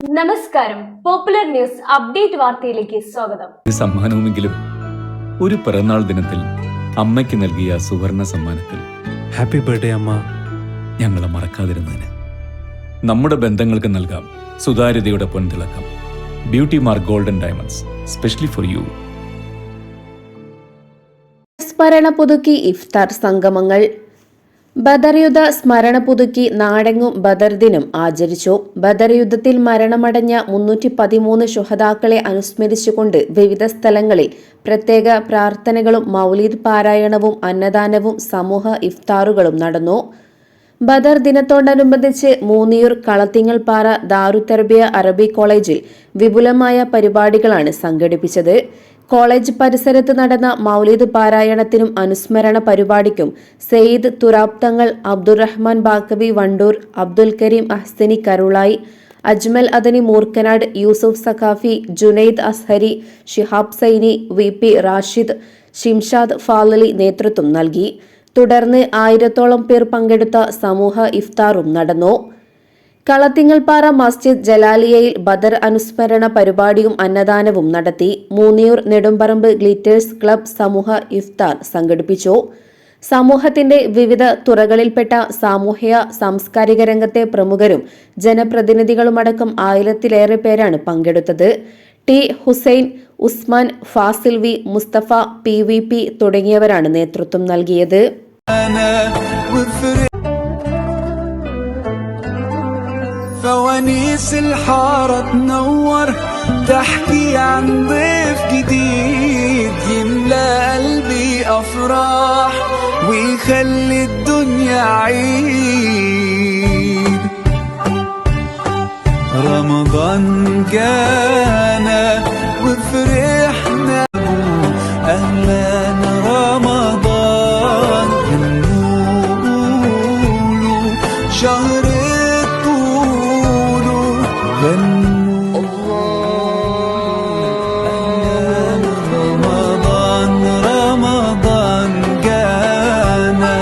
നമസ്കാരം. Popular news update വാർത്തയിലേക്ക് സ്വാഗതം. സമ്മാനവുമെങ്കിലും ഒരു പിറന്നാൾ ദിനത്തിൽ അമ്മയ്ക്ക് നൽകിയ സുവർണ സമ്മാനത്തിൽ. ഹാപ്പി ബർത്ത്ഡേ അമ്മ. ഞങ്ങളെ മറക്കാതിരുന്നതിന്. നമ്മുടെ ബന്ധങ്ങൾക്ക് നൽകാം സുതാര്യതയുടെ പൊൻതിളക്കം. Beauty Mark golden diamonds specially for you സ്മരണ പുതുക്കി ഇഫ്താർ സംഗമങ്ങൾ. ബദർ യുദ്ധ സ്മരണ പുതുക്കി നാടെങ്ങും ബദർ ദിനം ആചരിച്ചു. ബദർ യുദ്ധത്തിൽ മരണമടഞ്ഞ മുന്നൂറ്റി പതിമൂന്ന് ശുഹതാക്കളെ അനുസ്മരിച്ചുകൊണ്ട് വിവിധ സ്ഥലങ്ങളിൽ പ്രത്യേക പ്രാർത്ഥനകളും മൗലീദ് പാരായണവും അന്നദാനവും സമൂഹ ഇഫ്താറുകളും നടന്നു. ബദർ ദിനത്തോടനുബന്ധിച്ച് മൂന്നിയൂർ കളത്തിങ്ങൽപ്പാറ ദാറുത്തർബിയ അറബി കോളേജിൽ വിപുലമായ പരിപാടികളാണ് സംഘടിപ്പിച്ചത്. കോളേജ് പരിസരത്ത് നടന്ന മൗലിദ് പാരായണത്തിനും അനുസ്മരണ പരിപാടിക്കും സെയ്ദ് തുറാബ് തങ്ങൾ അബ്ദുറഹ്മാൻ ബാക്കബി വണ്ടൂർ അബ്ദുൽ കരീം അഹ്സനി കരുളായി അജ്മൽ അദനി മൂർക്കനാട് യൂസുഫ് സഖാഫി ജുനൈദ് അസ്ഹരി ഷിഹാബ് സൈനി വി പി റാഷിദ് ഷിംഷാദ് ഫാലലി നേതൃത്വം നൽകി. തുടർന്ന് ആയിരത്തോളം പേർ പങ്കെടുത്ത സമൂഹ ഇഫ്താറും നടന്നു. കളത്തിങ്ങൽപ്പാറ മസ്ജിദ് ജലാലിയയിൽ ബദർ അനുസ്മരണ പരിപാടിയും അന്നദാനവും നടത്തി. മൂന്നിയൂർ നെടുമ്പറമ്പ് ഗ്ലിറ്റേഴ്സ് ക്ലബ് സമൂഹ ഇഫ്താർ സംഘടിപ്പിച്ചു. സമൂഹത്തിന്റെ വിവിധ തുറകളിൽപ്പെട്ട സാമൂഹ്യ സാംസ്കാരിക രംഗത്തെ പ്രമുഖരും ജനപ്രതിനിധികളുമടക്കം ആയിരത്തിലേറെ പേരാണ് പങ്കെടുത്തത്. T Hussain Usman Fazil V Musthafa P V P തുടങ്ങിയവരാണ് നേതൃത്വം നൽകിയത്. فوانيس الحارة تنور تحكي عن ضيف جديد يملى قلبي أفراح ويخلي الدنيا عيد. رمضان جانا شهر الطول غنوا. أهلا رمضان رمضان جانا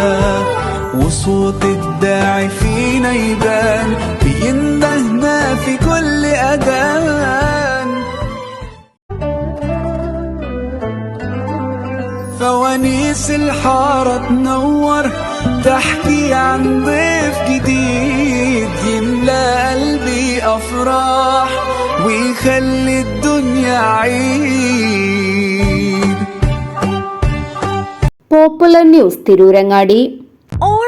وصوت الداعي فينا يبان بيندهنا في كل أذان. فوانيس الحارة تنور تحكي عن أفراح ويخلي الدنيا عيد പോപ്പുലർ ന്യൂസ് തിരൂരങ്ങാടി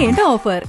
ആഘോഷമാക്കേണ്ട ഓഫർ